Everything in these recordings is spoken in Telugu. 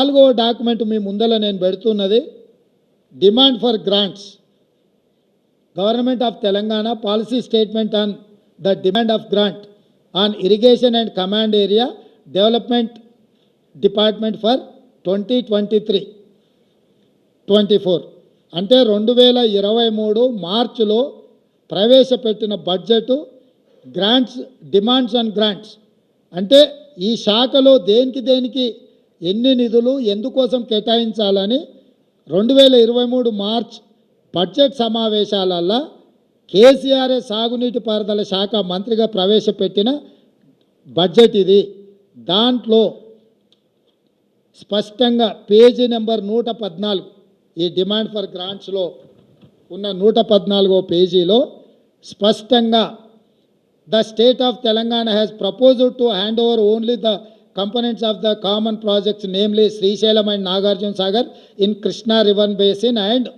నాలుగవ డాక్యుమెంట్ మీ ముందర నేను పెడుతున్నది demand for grants. Government of Telangana policy statement on the demand of grant on irrigation and command area development department for twenty twenty three twenty four అంటే రెండు వేల ఇరవై మూడు మార్చిలో ప్రవేశపెట్టిన budget grants demands and grants. అంటే ఈ శాఖలో దేనికి దేనికి ఎన్ని నిధులు ఎందుకోసం కేటాయించాలని రెండు వేల ఇరవై మూడు మార్చ్ బడ్జెట్ సమావేశాలల్లో కేసీఆర్ సాగునీటి పారుదల శాఖ మంత్రిగా ప్రవేశపెట్టిన బడ్జెట్ ఇది. దాంట్లో స్పష్టంగా పేజీ నెంబర్ నూట పద్నాలుగు ఈ డిమాండ్ ఫర్ గ్రాంట్స్లో ఉన్న నూట పద్నాలుగో పేజీలో స్పష్టంగా the state of Telangana has proposed to hand over only the components of the common projects namely Srisailam and Nagarjuna Sagar in Krishna river basin and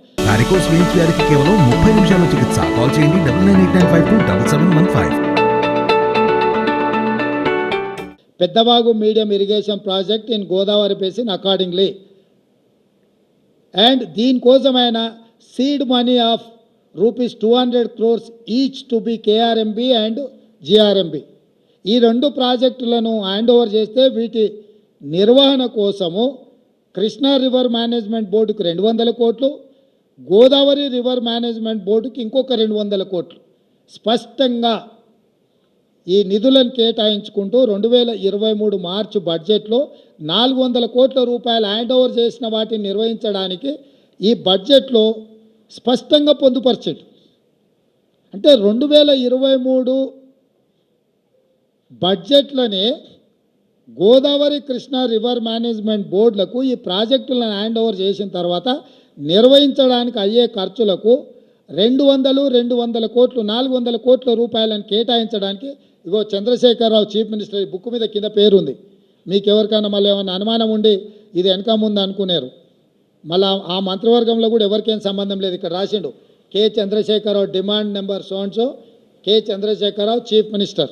వ్యాధికి కేవలం నిమిషాల చికిత్స కాల్ చేయండి Peddavagu medium irrigation project in Godavari basin accordingly and దీనికోసమైన seed money of rupees two hundred crores each to be KRMB and GRMB ఈ రెండు ప్రాజెక్టులను హ్యాండ్ ఓవర్ చేస్తే వీటి నిర్వహణ కోసము కృష్ణా రివర్ మేనేజ్మెంట్ బోర్డుకు రెండు వందల కోట్లు గోదావరి రివర్ మేనేజ్మెంట్ బోర్డుకి ఇంకొక రెండు వందల కోట్లు. స్పష్టంగా ఈ నిధులను కేటాయించుకుంటూ రెండు వేల ఇరవై మూడు మార్చి బడ్జెట్లో నాలుగు వందల కోట్ల రూపాయలు హ్యాండ్ ఓవర్ చేసిన వాటిని నిర్వహించడానికి ఈ బడ్జెట్లో స్పష్టంగా పొందుపరిచాడు. అంటే రెండు వేల ఇరవై మూడు బడ్జెట్లోనే గోదావరి కృష్ణా రివర్ మేనేజ్మెంట్ బోర్డులకు ఈ ప్రాజెక్టులను హ్యాండ్ ఓవర్ చేసిన తర్వాత నిర్వహించడానికి అయ్యే ఖర్చులకు రెండు వందలు రెండు వందల కోట్లు నాలుగు వందల కోట్ల రూపాయలను కేటాయించడానికి ఇగో చంద్రశేఖరరావు చీఫ్ మినిస్టర్ ఈ బుక్ మీద కింద పేరుంది. మీకు ఎవరికైనా మళ్ళీ ఏమైనా అనుమానం ఉండి ఇది వెనక ముందు అనుకున్నారు మళ్ళీ ఆ మంత్రివర్గంలో కూడా ఎవరికేం సంబంధం లేదు ఇక్కడ రాసిండు. కె చంద్రశేఖరరావు డిమాండ్ నెంబర్ సోన్సో కె చంద్రశేఖరరావు చీఫ్ మినిస్టర్.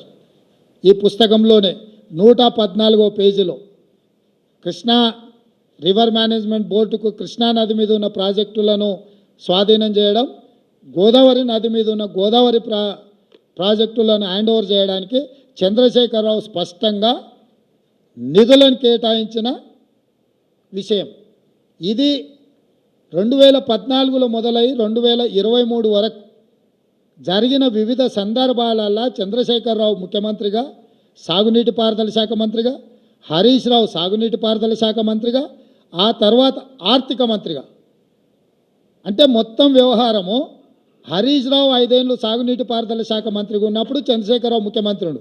ఈ పుస్తకంలోనే నూట పద్నాలుగో పేజీలో కృష్ణా రివర్ మేనేజ్మెంట్ బోర్డుకు కృష్ణా నది మీద ఉన్న ప్రాజెక్టులను స్వాధీనం చేయడం గోదావరి నది మీద ఉన్న గోదావరి ప్రా ప్రాజెక్టులను హ్యాండ్ ఓవర్ చేయడానికి చంద్రశేఖరరావు స్పష్టంగా నిధులను కేటాయించిన విషయం. ఇది రెండు వేల పద్నాలుగులో మొదలై రెండు వేల ఇరవై మూడు వరకు జరిగిన వివిధ సందర్భాలల్లో చంద్రశేఖరరావు ముఖ్యమంత్రిగా సాగునీటి పారుదల శాఖ మంత్రిగా హరీష్ రావు సాగునీటి పారుదల శాఖ మంత్రిగా ఆ తర్వాత ఆర్థిక మంత్రిగా. అంటే మొత్తం వ్యవహారము హరీష్ రావు ఐదేళ్ళు సాగునీటి పారుదల శాఖ మంత్రిగా ఉన్నప్పుడు చంద్రశేఖరరావు ముఖ్యమంత్రుడు